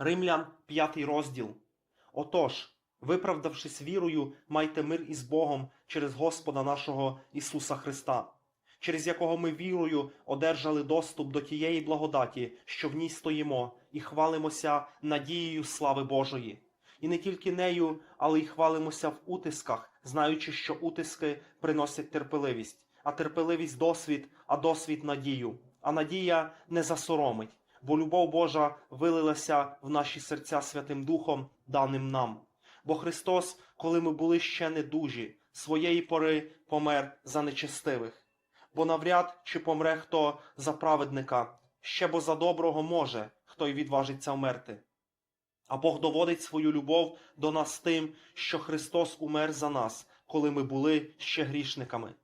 Римлян, 5 розділ. Отож, виправдавшись вірою, майте мир із Богом через Господа нашого Ісуса Христа, через якого ми вірою одержали доступ до тієї благодаті, що в ній стоїмо, і хвалимося надією слави Божої. І не тільки нею, але й хвалимося в утисках, знаючи, що утиски приносять терпеливість, а терпеливість досвід, а досвід надію. А надія не засоромить, бо любов Божа вилилася в наші серця Святим Духом, даним нам. Бо Христос, коли ми були ще недужі, своєї пори помер за нечестивих. Бо навряд чи помре хто за праведника, ще бо за доброго може, хто й відважиться вмерти. А Бог доводить свою любов до нас тим, що Христос умер за нас, коли ми були ще грішниками.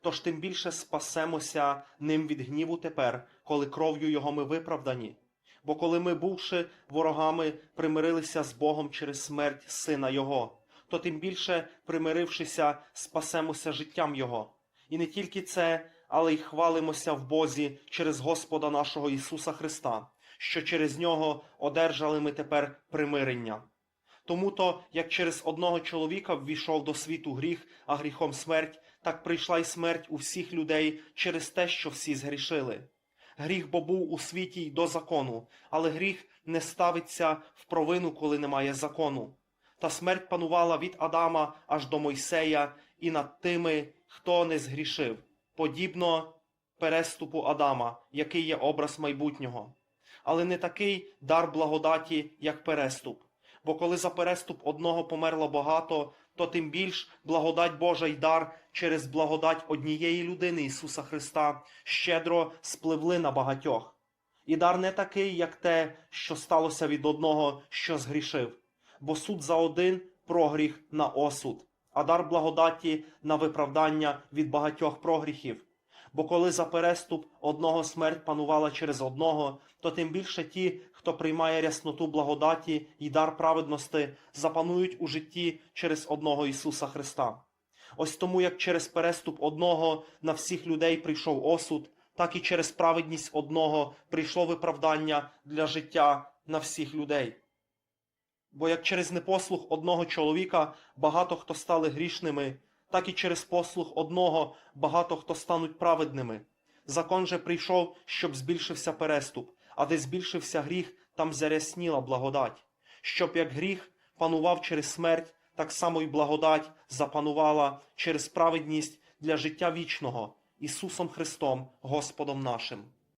Тож тим більше спасемося ним від гніву тепер, коли кров'ю Його ми виправдані. Бо коли ми, бувши ворогами, примирилися з Богом через смерть Сина Його, то тим більше, примирившися, спасемося життям Його. І не тільки це, але й хвалимося в Бозі через Господа нашого Ісуса Христа, що через нього одержали ми тепер примирення. Тому то, як через одного чоловіка ввійшов до світу гріх, а гріхом смерть, так прийшла й смерть у всіх людей через те, що всі згрішили. Гріх бо був у світі й до закону, але гріх не ставиться в провину, коли немає закону. Та смерть панувала від Адама аж до Мойсея і над тими, хто не згрішив, подібно переступу Адама, який є образ майбутнього. Але не такий дар благодаті, як переступ. Бо коли за переступ одного померло багато, то тим більш благодать Божа й дар через благодать однієї людини Ісуса Христа щедро спливли на багатьох. І дар не такий, як те, що сталося від одного, що згрішив, бо суд за один прогріх на осуд, а дар благодаті на виправдання від багатьох прогріхів. Бо коли за переступ одного смерть панувала через одного, то тим більше ті, хто приймає рясноту благодаті і дар праведності, запанують у житті через одного Ісуса Христа. Ось тому, як через переступ одного на всіх людей прийшов осуд, так і через праведність одного прийшло виправдання для життя на всіх людей. Бо як через непослух одного чоловіка багато хто стали грішними, так і через послух одного багато хто стануть праведними. Закон же прийшов, щоб збільшився переступ, а де збільшився гріх, там зарясніла благодать. Щоб як гріх панував через смерть, так само й благодать запанувала через праведність для життя вічного Ісусом Христом, Господом нашим.